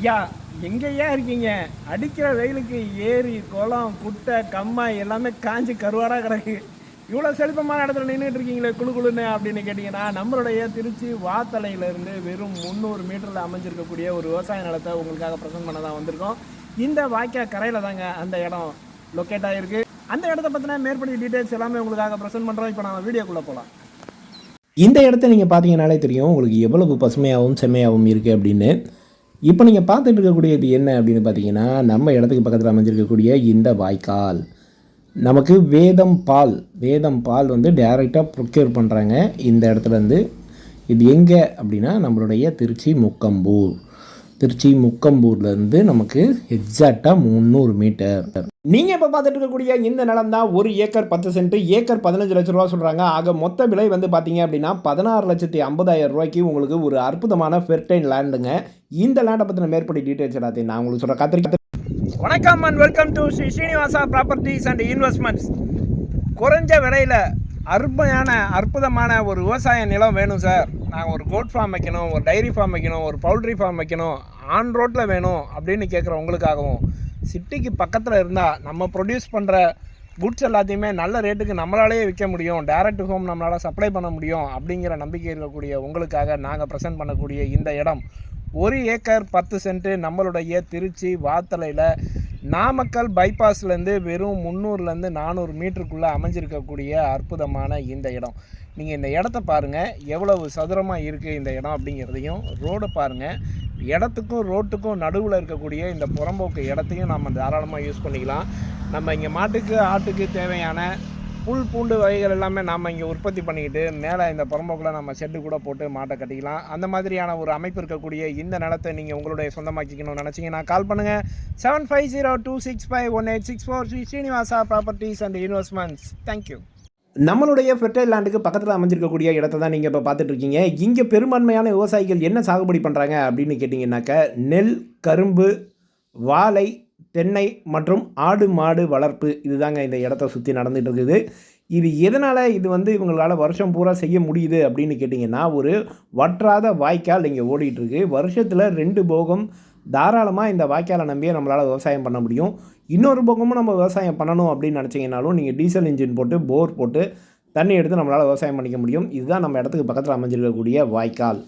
ஐயா எங்கேயா இருக்கீங்க? அடிக்கிற வெயிலுக்கு ஏரி குளம் குட்டை கம்மாய் எல்லாமே காஞ்சி கருவாடாக கிடக்கு. இவ்வளோ செழிப்பமான இடத்துல நின்றுட்டு இருக்கீங்களே குளு குளுன்னு அப்படின்னு கேட்டிங்கன்னா நம்மளுடைய திருச்சி வாத்தலையிலேருந்து வெறும் முந்நூறு மீட்டரில் அமைஞ்சிருக்கக்கூடிய ஒரு விவசாய நிலத்தை உங்களுக்காக ப்ரெசென்ட் பண்ண தான் வந்திருக்கோம். இந்த வாய்க்கா கரையில் தாங்க அந்த இடம் லொக்கேட் ஆகிருக்கு அந்த இடத்த பற்றின மேற்படி டீட்டெயில்ஸ் எல்லாமே உங்களுக்காக ப்ரெசென்ட் பண்ணுறோம் இப்போ நம்ம வீடியோக்குள்ளே போகலாம் இந்த இடத்த நீங்கள் பார்த்தீங்கனாலே தெரியும் உங்களுக்கு எவ்வளவு பசுமையாகவும் செம்மையாகவும் இருக்குது அப்படின்னு. இப்போ நீங்கள் பார்த்துட்டு இருக்கக்கூடியது என்ன அப்படின்னு பார்த்தீங்கன்னா நம்ம இடத்துக்கு பக்கத்தில் அமைஞ்சிருக்கக்கூடிய இந்த வாய்க்கால். நமக்கு வேதம் பால் வேதம் பால் வந்து டைரெக்டாக ப்ரொக்யூர் பண்ணுறாங்க இந்த இடத்துலேருந்து. இது எங்கே அப்படின்னா நம்மளுடைய திருச்சி முக்கம்பூர். திருச்சி முக்கம்பூர்லேருந்து நமக்கு எக்ஸாக்டாக முந்நூறு மீட்டர் நீங்கள் இப்போ பார்த்துட்டு இருக்கக்கூடிய இந்த நிலம் தான் ஒரு ஏக்கர் பத்து சென்ட் ஏக்கர் பதினஞ்சு லட்ச ரூபா சொல்கிறாங்க ஆக மொத்த விலை வந்து பார்த்தீங்க அப்படின்னா பதினாறு லட்சத்தி ஐம்பதாயிரம் ரூபாய்க்கு உங்களுக்கு ஒரு அற்புதமான ஃபெர்டைன் லேண்டுங்க இந்த லேண்டை பற்றின மேற்படி டீட்டெயில்ஸ் எல்லாத்தையும் நான் உங்களுக்கு சொல்கிறேன் கத்திரிக்கா வணக்கம் and welcome to Sri Srinivasa properties and investments குறைஞ்ச விலையில் அருமையான அற்புதமான ஒரு விவசாய நிலம் வேணும் சார் நாங்கள் ஒரு கோட் ஃபார்ம் வைக்கணும் ஒரு டைரி ஃபார்ம் வைக்கணும் ஒரு பவுல்ட்ரி ஃபார்ம் வைக்கணும் ஆன் ரோட்டில் வேணும் அப்படின்னு கேட்குற உங்களுக்காகவும். சிட்டிக்கு பக்கத்தில் இருந்தால் நம்ம ப்ரொடியூஸ் பண்ணுற குட்ஸ் எல்லாத்தையுமே நல்ல ரேட்டுக்கு நம்மளாலேயே விற்க முடியும். டேரக்ட் ஹோம் நம்மளால் சப்ளை பண்ண முடியும் அப்படிங்கிற நம்பிக்கை இருக்கக்கூடிய உங்களுக்காக நாங்கள் ப்ரெசென்ட் பண்ணக்கூடிய இந்த இடம். ஒரு ஏக்கர் பத்து சென்ட்டு நம்மளுடைய திருச்சி வாத்தலையில் நாமக்கல் பைபாஸ்லேருந்து வெறும் முந்நூறுலேருந்து நானூறு மீட்டருக்குள்ளே அமைஞ்சிருக்கக்கூடிய அற்புதமான இந்த இடம். நீங்கள் இந்த இடத்த பாருங்கள் எவ்வளவு சதுரமாக இருக்குது இந்த இடம் அப்படிங்கிறதையும் ரோடை பாருங்கள் இடத்துக்கும் ரோட்டுக்கும் நடுவில் இருக்கக்கூடிய இந்த புறம்போக்கு இடத்தையும் நம்ம தாராளமாக யூஸ் பண்ணிக்கலாம். நம்ம இங்கே மாட்டுக்கு ஆட்டுக்கு தேவையான புல் பூண்டு வகைகள் எல்லாமே நாம் இங்கே உற்பத்தி பண்ணிக்கிட்டு மேலே இந்த புறம்போக்கில் நம்ம ஷெட்டு கூட போட்டு மாட்டை கட்டிக்கலாம். அந்த மாதிரியான ஒரு அமைப்பு இருக்கக்கூடிய இந்த நிலத்தை நீங்கள் உங்களுடைய சொந்தமாக்கிக்கணும்னு நினச்சிங்கன்னா கால் பண்ணுங்கள் seven five zero two six five one eight six four Sri Srinivasa properties and investments thank you நம்மளுடைய ஃபெர்டைல் லேண்டுக்கு பக்கத்தில் அமைஞ்சிருக்கக்கூடிய இடத்த தான் நீங்கள் இப்போ பார்த்துட்டு இருக்கீங்க இங்கே பெரும்பான்மையான விவசாயிகள் என்ன சாகுபடி பண்ணுறாங்க அப்படின்னு கேட்டிங்கன்னாக்க நெல் கரும்பு வாழை தென்னை மற்றும் ஆடு மாடு வளர்ப்பு இதுதாங்க இந்த இடத்த சுற்றி நடந்துகிட்டு இருக்குது இது எதனால் இது வந்து இவங்களால் வருஷம் பூரா செய்ய முடியுது அப்படின்னு கேட்டிங்கன்னா ஒரு வற்றாத வாய்க்கால் இங்கே ஓடிட்டுருக்கு வருஷத்தில் ரெண்டு போகம் தாராளமாக இந்த வாய்க்காலை நம்பியே நம்மளால் விவசாயம் பண்ண முடியும். இன்னொரு பக்கமும் நம்ம விவசாயம் பண்ணணும் அப்படின்னு நினச்சிங்கனாலும் நீங்கள் டீசல் இன்ஜின் போட்டு போர் போட்டு தண்ணி எடுத்து நம்மளால் விவசாயம் பண்ணிக்க முடியும். இதுதான் நம்ம இடத்துக்கு பக்கத்தில் அமைஞ்சிருக்கக்கூடிய வாய்க்கால்.